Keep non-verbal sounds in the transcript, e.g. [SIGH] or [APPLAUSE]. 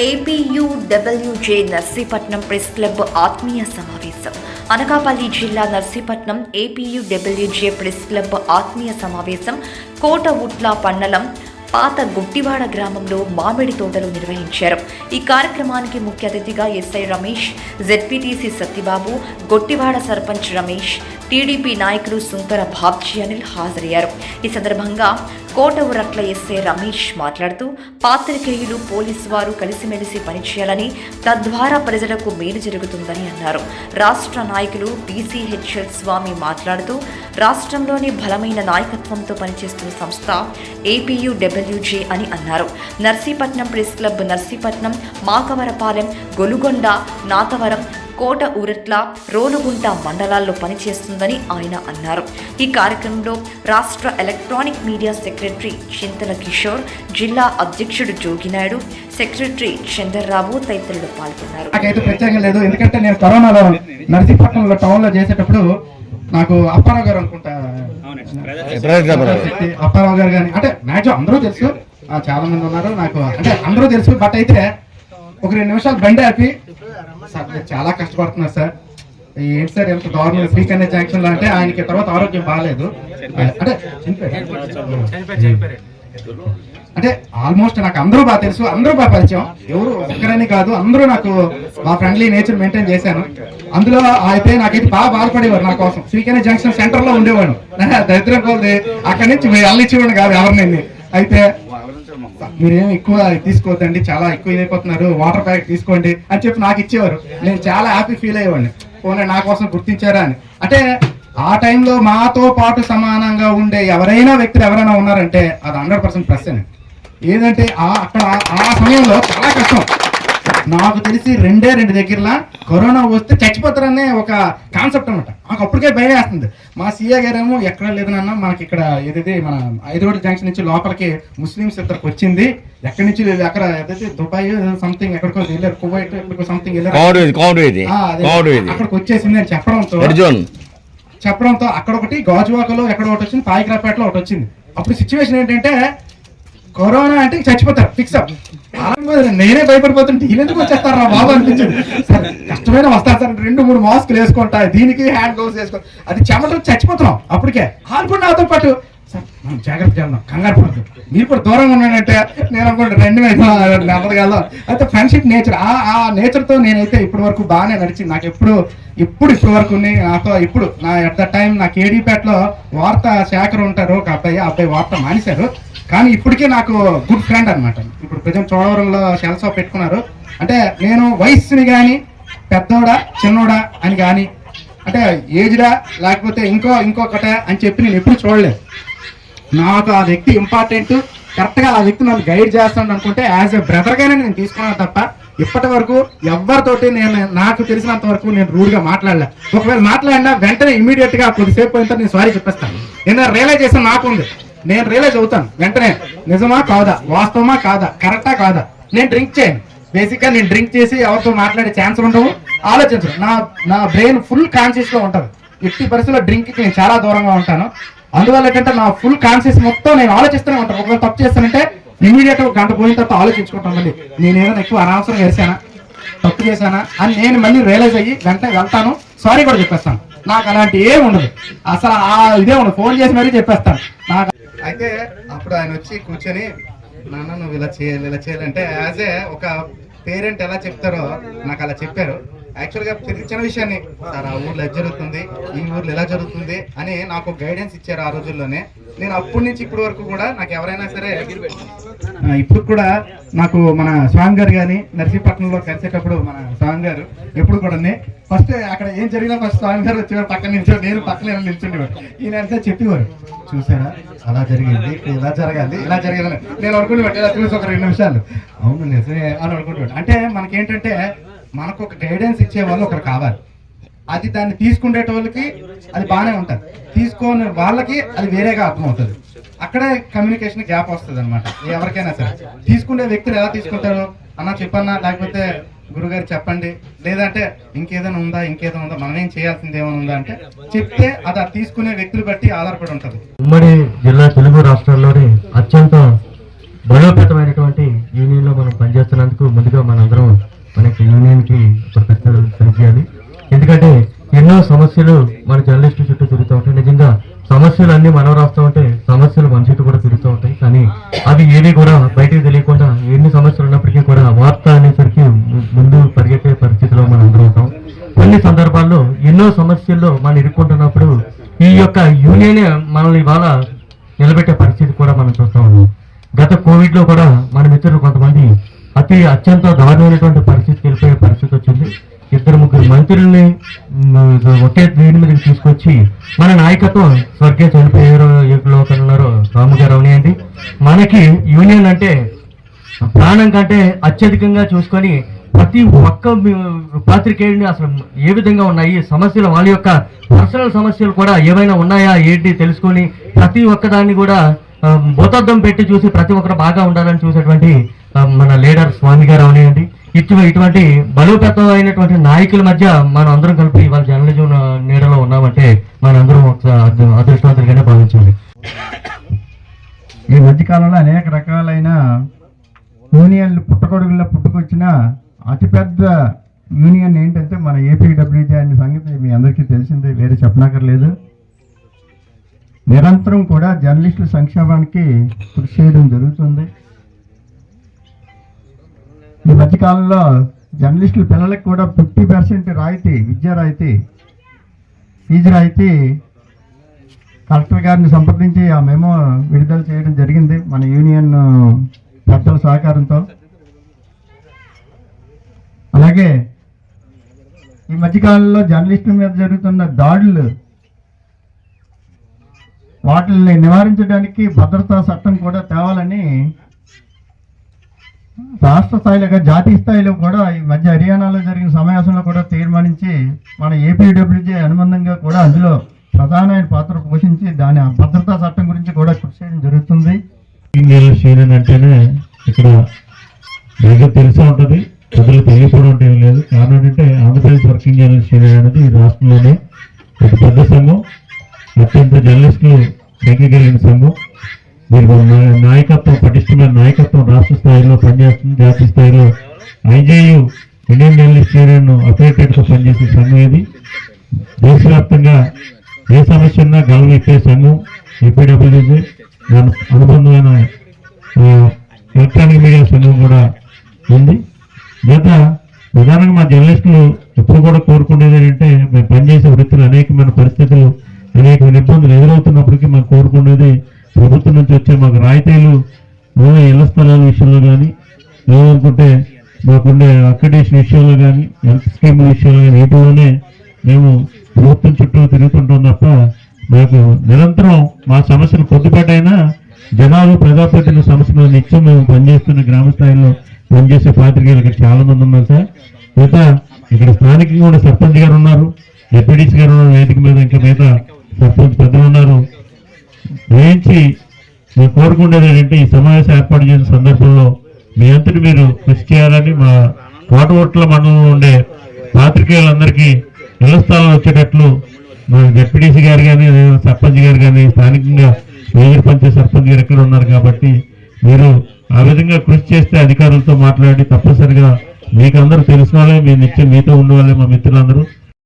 APUWJ Narsipatnam press club ఆత్మీయ సమావేశం. అనకాపల్లి జిల్లా నర్సీపట్నం ఏపీయూడబ్ల్యూజే ప్రెస్ క్లబ్ ఆత్మీయ సమావేశం. కోట ఉట్ల పండలం పాత గుట్టివాడ గ్రామంలో మామిడి తోటలు నిర్వహించారు. ఈ కార్యక్రమానికి ముఖ్య అతిథిగా SI Ramesh ZPTC Satyababu Gottivada sarpanch Ramesh TDP నాయకులు సుంకర బాబ్జీ అనిల్ హాజరయ్యారు. ఈ సందర్భంగా కోట ఉరట్ల ఎస్ఏ రమేష్ మాట్లాడుతూ పాత్రికేయులు పోలీసు వారు కలిసిమెలిసి పనిచేయాలని తద్వారా ప్రజలకు మేలు జరుగుతుందని అన్నారు. రాష్ట్ర నాయకులు బీసీహెచ్ఎల్ స్వామి మాట్లాడుతూ రాష్ట్రంలోని బలమైన నాయకత్వంతో పనిచేస్తున్న సంస్థ ఏపీయు డబ్ల్యూజే అని అన్నారు. నర్సీపట్నం ప్రెస్ క్లబ్ నర్సీపట్నం మాకవరపాలెం గొలుగొండ నాతవరం కోట ఊరట్ల రోలుగుంట మండలాల్లో పనిచేస్తుందని ఆయన అన్నారు. ఈ కార్యక్రమంలో రాష్ట్ర electronic media secretary Chintala Kishore జిల్లా అధ్యక్షుడు జోగినాయుడు సెక్రటరీ చందర్రావు తదితరులు పాల్గొన్నారు. నాకైతే ప్రత్యేకం లేదు. ఎందుకంటే నేను కరోనాలో నరసీపట్నంలో టౌన్లో చేసేటప్పుడు నాకు అప్పారావు గారు అనుకుంటా. అప్పారావు గారు కానీ అంటే మ్యాక్సిమం అందరూ తెలుసు. ఆ, చాలా మంది ఉన్నారు. నాకు అంటే అందరూ తెలుసు. బట్ అయితే ఒక రెండు నిమిషాలు బండి ఆపి సార్ చాలా కష్టపడుతున్నారు సార్. ఏంటి సార్ ఎంత దారుణం స్పీక్ అనే జాంక్షన్లో అంటే ఆయనకి తర్వాత ఆరోగ్యం బాగాలేదు అంటే అంటే ఆల్మోస్ట్ నాకు అందరూ బాగా తెలుసు అందరూ బాగా పరిచయం. ఎవరు ఒక్కరని కాదు అందరూ నాకు మా ఫ్రెండ్లీ నేచర్ మెయింటైన్ చేశాను అందులో అయితే నాకైతే బాగా బాధపడేవారు నా కోసం. శ్రీకనే జంక్షన్ సెంటర్లో ఉండేవాడు. [LAUGHS] దరిద్రం కోల్ది. అక్కడి నుంచి మీరు కాదు ఎవరిని అయితే మీరేం ఎక్కువ తీసుకోవద్దండి చాలా ఎక్కువ ఇదైపోతున్నారు వాటర్ ప్యాకెట్ తీసుకోండి అని చెప్పి నాకు ఇచ్చేవారు. నేను చాలా హ్యాపీ ఫీల్ అయ్యేవాడిని. పోనీ నా కోసం గుర్తించారా అని. అంటే ఆ టైంలో మాతో పాటు సమానంగా ఉండే ఎవరైనా వ్యక్తులు ఎవరైనా ఉన్నారంటే అది హండ్రెడ్ పర్సెంట్ ప్రశ్న ఏంటంటే ఏదంటే ఆ అక్కడ ఆ సమయంలో చాలా కష్టం. నాకు తెలిసి రెండే రెండు దగ్గరలా కరోనా వస్తే చచ్చిపోతారనే ఒక కాన్సెప్ట్ అనమాట నాకు అప్పటికే భయం వేస్తుంది. మా సీఏ గారేమో ఎక్కడ లేదనన్నా మనకి ఇక్కడ ఏదైతే మన ఐదు జంక్షన్ నుంచి లోపలికి ముస్లిమ్స్ ఇద్దరికి వచ్చింది. ఎక్కడి నుంచి అక్కడ ఏదైతే దుబాయ్ సంథింగ్ ఎక్కడికో వెళ్ళారు కువైట్ ఎక్కడికో సంథింగ్ వెళ్ళారు. అక్కడికి వచ్చేసింది అని చెప్పడంతో చెప్పడంతో అక్కడ ఒకటి గాజువాకలో ఎక్కడ ఒకటి వచ్చింది పాయికరాపేటలో ఒకటి వచ్చింది. అప్పుడు సిచ్యువేషన్ ఏంటంటే కరోనా అంటే చచ్చిపోతారు ఫిక్స్ అప్ నేనే భయపడిపోతుంటే వీళ్ళెందుకు వచ్చేస్తారా బాబు అనిపించింది. కష్టమైన వస్తారు సార్. రెండు మూడు మాస్కులు వేసుకుంటా దీనికి హ్యాండ్ గ్లౌస్ వేసుకో అది చెమట చచ్చిపోతున్నాం అప్పటికే. వాళ్ళు నాతో పాటు. సార్ మనం జాగ్రత్త చేద్దాం కంగారు పడదు మీరు కూడా దూరంగా ఉన్నానంటే నేను అనుకుంటే రెండు నెమ్మదిగా వెళ్దాం. అయితే ఫ్రెండ్షిప్ నేచర్. ఆ ఆ నేచర్తో నేనైతే ఇప్పటి వరకు బాగానే నడిచింది నాకు ఎప్పుడు ఇప్పుడు ఇప్పటి వరకు ఉంది నాతో ఇప్పుడు నా ఎట్ ద టైం నా కేడీపేటలో వార్త శాఖరు ఉంటారు ఒక అబ్బాయి. ఆ అబ్బాయి వార్త మానేశారు. కానీ ఇప్పటికే నాకు గుడ్ ఫ్రెండ్ అనమాట ఇప్పుడు ప్రజెంట్ చోడవరంలో షెల్ షాప్ పెట్టుకున్నారు. అంటే నేను వయస్సుని కానీ పెద్దోడా చిన్నోడా అని కానీ అంటే ఏజ్డా లేకపోతే ఇంకో ఇంకొకట అని చెప్పి నేను ఎప్పుడు చూడలేదు. నాకు ఆ వ్యక్తి ఇంపార్టెంట్ కరెక్ట్గా ఆ వ్యక్తి నన్ను గైడ్ చేస్తాను అనుకుంటే యాజ్ ఎ బ్రదర్గానే నేను తీసుకున్నాను తప్ప ఇప్పటి వరకు ఎవరితోటి నేను నాకు తెలిసినంత వరకు నేను రూడ్గా మాట్లాడలే. ఒకవేళ మాట్లాడినా వెంటనే ఇమీడియట్గా కొద్దిసేపు పోయిన తర్వాత నేను సారీ చెప్పేస్తాను. నేను రియలైజేషన్ నాకు ఉంది. నేను రియలైజ్ అవుతాను. వెంటనే నిజమా కాదా? వాస్తవమా కాదా? కరెక్టా కాదా? నేను డ్రింక్ చేయను. బేసిక్గా నేను డ్రింక్ చేసి ఎవరితో మాట్లాడే ఛాన్స్ ఉండవు. ఆలోచించను నా నా బ్రెయిన్ ఫుల్ కాన్షియస్లో ఉంటుంది. ఎట్టి పరిస్థితుల్లో డ్రింక్ నేను చాలా దూరంగా ఉంటాను. అందువల్ల ఏంటంటే నా ఫుల్ కాన్షియస్ మొత్తం నేను ఆలోచిస్తూనే ఉంటాను. ఒకవేళ తప్పు చేస్తానంటే ఇమీడియట్ ఒక గంట పోయిన తర్వాత ఆలోచించుకుంటాను మళ్ళీ. నేను ఏదైనా ఎక్కువ అనవసరం చేశానా తప్పు చేశానా? అని నేను మళ్ళీ రియలైజ్ అయ్యి వెంటనే వెళ్తాను. సారీ కూడా చెప్పేస్తాను. నాకు అలాంటి ఏమి ఉండదు. అసలు ఆ ఇదే ఉండదు. ఫోన్ చేసి మరీ చెప్పేస్తాను. నాకు అయితే అప్పుడు ఆయన వచ్చి కూర్చొని నాన్న నువ్వు ఇలా చేయాలి ఇలా చేయాలంటే యాజ్ ఏ ఒక పేరెంట్ ఎలా చెప్తారో నాకు అలా చెప్పారు. యాక్చువల్గా చిన్న విషయాన్ని సార్ ఆ ఊర్లో ఎలా జరుగుతుంది ఈ ఊర్లో ఎలా జరుగుతుంది అని నాకు గైడెన్స్ ఇచ్చారు ఆ రోజుల్లోనే. నేను అప్పటి నుంచి ఇప్పటి వరకు కూడా నాకు ఎవరైనా సరే ఇప్పుడు కూడా నాకు మన స్వామి గారు కానీ నర్సీపట్నంలో కలిసేటప్పుడు మన స్వామి గారు ఎప్పుడు కూడా ఫస్ట్ అక్కడ ఏం జరిగినా ఫస్ట్ స్వామి గారు వచ్చేవారు పక్కన నిల్చోడు నేను పక్కన నిల్చుండేవారు. నిల్చుండేవాడు ఈయన అంతా చెప్పేవారు చూసారా అలా జరిగింది ఇలా జరగాలి ఇలా జరగాలి నేను అనుకునేవాడు ఇలా చూసి ఒక రెండు నిమిషాలు. అవును నిజమే అని అనుకుంటున్నాడు అంటే మనకేంటంటే మనకు ఒక గైడెన్స్ ఇచ్చే వాళ్ళు ఒకరు కావాలి. అది దాన్ని తీసుకునేటోళ్ళకి అది బాగానే ఉంటుంది. తీసుకొని వాళ్ళకి అది వేరేగా అర్థమవుతుంది. అక్కడే కమ్యూనికేషన్ గ్యాప్ వస్తుంది అనమాట ఎవరికైనా సరే. తీసుకునే వ్యక్తులు ఎలా తీసుకుంటారు? అన్న చెప్పన్నా లేకపోతే గురుగారు చెప్పండి. లేదంటే ఇంకేదైనా ఉందా ఇంకేదైనా ఉందా మనం ఏం చేయాల్సింది ఏమైనా ఉందా అంటే చెప్తే అది తీసుకునే వ్యక్తులు బట్టి ఆధారపడి ఉంటుంది. ఉమ్మడి జిల్లా తెలుగు రాష్ట్రాల్లోని అత్యంత బలోపేతమైనటువంటి యూనియన్లో మనం పనిచేస్తున్నందుకు ముందుగా మనందరం మనకి యూనియన్కి కృతజ్ఞతలు తెలియాలి ఎందుకంటే ఎన్నో సమస్యలు మన జర్నలిస్టు చుట్టూ తిరుగుతూ ఉంటాయి. నిజంగా సమస్యలు అన్ని మనం రాస్తూ ఉంటే సమస్యలు మన చుట్టూ కూడా తిరుగుతూ ఉంటాయి. కానీ అవి ఏవి కూడా బయటకు తెలియకుండా ఎన్ని సమస్యలు ఉన్నప్పటికీ కూడా వార్త అనేసరికి ముందు పరిగెత్తే పరిస్థితిలో మనం ఎదురవుతాం కొన్ని సందర్భాల్లో ఎన్నో సమస్యల్లో మనం ఇరుక్కుంటున్నప్పుడు ఈ యొక్క యూనియన్ మనల్ని ఇవాళ నిలబెట్టే పరిస్థితి కూడా మనం చూస్తూ ఉన్నాం. గత కోవిడ్లో కూడా మన మిత్రులు కొంతమంది అతి అత్యంత దారుణమైనటువంటి మంత్రుల్ని ఒకే దీని మీదకి తీసుకొచ్చి మన నాయకత్వం స్వర్గీయ చనిపోయారు ఏకులో ఉన్నారు రాము గారు అవనియండి మనకి యూనియన్ అంటే ప్రాణం కంటే అత్యధికంగా చూసుకొని ప్రతి ఒక్క పాత్రికేయుడిని అసలు ఏ విధంగా ఉన్నాయి సమస్యలు వాళ్ళ యొక్క పర్సనల్ సమస్యలు కూడా ఏమైనా ఉన్నాయా ఏంటి తెలుసుకొని ప్రతి ఒక్కదాన్ని కూడా భూతద్దం పెట్టి చూసి ప్రతి ఒక్కరు బాగా ఉండాలని చూసేటువంటి మన లీడర్ స్వామి గారు అవనియండి ఇటు ఇటువంటి బలోపేతమైనటువంటి నాయకుల మధ్య మనం అందరం కలిపి ఇవాళ జర్నలిజం నీడలో ఉన్నామంటే మనందరం ఒక అదృష్టవంతులుగానే భావించాలి ఈ మధ్యకాలంలో అనేక రకాలైన యూనియన్లు పుట్టగొడుగుల్లో పుట్టుకొచ్చిన అతిపెద్ద యూనియన్ ఏంటంటే మన ఏపీడబ్ల్యూజే అనే సంగతి మీ అందరికీ తెలిసిందే వేరే చెప్పనక్కర్లేదు. నిరంతరం కూడా జర్నలిస్టుల సంక్షేమానికి కృషి చేయడం జరుగుతుంది. ఈ మధ్యకాలంలో జర్నలిస్టుల పిల్లలకు కూడా ఫిఫ్టీ పర్సెంట్ రాయితీ విద్యా రాయితీ ఫీజు రాయితీ కలెక్టర్ గారిని సంప్రదించి ఆ మేము విడుదల చేయడం జరిగింది మన యూనియన్ పెద్దల సహకారంతో. అలాగే ఈ మధ్యకాలంలో జర్నలిస్టుల మీద జరుగుతున్న దాడులు వాటిని నివారించడానికి భద్రతా చట్టం కూడా తేవాలని రాష్ట్ర స్థాయిలో జాతీయ స్థాయిలో కూడా ఈ మధ్య హర్యానాలో జరిగిన సమావేశంలో కూడా తీర్మానించి మన ఏపీడబ్ల్యూజే అనుబంధంగా కూడా అందులో ప్రధానమైన పాత్ర పోషించి దాని భద్రతా చట్టం గురించి కూడా కృషి చేయడం జరుగుతుంది. ఇంజనీర్ యూనియన్ అంటేనే ఇక్కడ మీకు తెలిసే ఉంటుంది ప్రజలు తెలియకపోవడం అంటే ఏం లేదు. కారణం ఏంటంటే ఆంధ్రప్రదేశ్ వర్కింగ్ జర్నలిస్ట్ యూనియన్ అనేది ఈ రాష్ట్రంలోనే ఒక పెద్ద సంఘం. అత్యంత జర్నలిస్టులు సంఖ్య సంఘం. మీరు నాయకత్వం పటిష్టమైన నాయకత్వం రాష్ట్ర స్థాయిలో పనిచేస్తుంది. జాతీయ స్థాయిలో IJU Indian journalist union affiliated పనిచేసే సంఘం ఇది. దేశవ్యాప్తంగా ఏ సమస్య ఉన్నా గలం ఎక్కే సంఘం ఏపీడబ్ల్యూజే. దాని అనుబంధమైన ఎలక్ట్రానిక్ మీడియా సంఘం కూడా ఉంది. గత ప్రధానంగా మా జర్నలిస్టులు ఎప్పుడు కూడా కోరుకునేది ఏంటంటే మేము పనిచేసే వృత్తులు అనేకమైన పరిస్థితులు అనేక ఇబ్బందులు ఎదురవుతున్నప్పటికీ మాకు కోరుకునేది ప్రభుత్వం నుంచి వచ్చే మాకు రాయితీలు నూనె ఇళ్ళ స్థలాల విషయంలో కానీ లేదనుకుంటే మాకుండే అక్రిడేషన్ విషయంలో కానీ హెల్త్ స్కీమ్ విషయంలో కానీ వీటిలోనే మేము ప్రభుత్వం చుట్టూ తిరుగుతుంటాం తప్ప మాకు నిరంతరం మా సమస్యలు కొద్దిపాటైనా జనాలు ప్రజాప్రతినిధుల సమస్యలు నిత్యం మేము పనిచేస్తున్న గ్రామ స్థాయిలో పనిచేసే పాత్రికేయులు ఇక్కడ చాలా మంది ఉన్నారు సార్. మిగతా ఇక్కడ స్థానికంగా కూడా సర్పంచ్ గారు ఉన్నారు డిప్యూటీస్ గారు ఉన్నారు వేదిక మీద ఇంకా మిగతా సర్పంచ్ పెద్దలు ఉన్నారు. వేయించి మేము కోరుకునేది ఏంటంటే ఈ సమావేశం ఏర్పాటు చేసిన సందర్భంలో మీ అంతటి మీరు కృషి చేయాలని మా కోటవోట్ల మండలంలో ఉండే పాత్రికేయులందరికీ ఇళ్ళ వచ్చేటట్లు మా డిప్యూటీసీ గారు కానీ సర్పంచ్ గారు కానీ స్థానికంగా మేజర్ పంచాయత్ సర్పంచ్ గారు ఎక్కడ ఉన్నారు కాబట్టి మీరు ఆ విధంగా కృషి చేస్తే అధికారులతో మాట్లాడి తప్పనిసరిగా మీకు అందరూ తెలిసిన వాళ్ళే మీ నిత్యం మీతో ఉండే వాళ్ళే మా మిత్రులందరూ.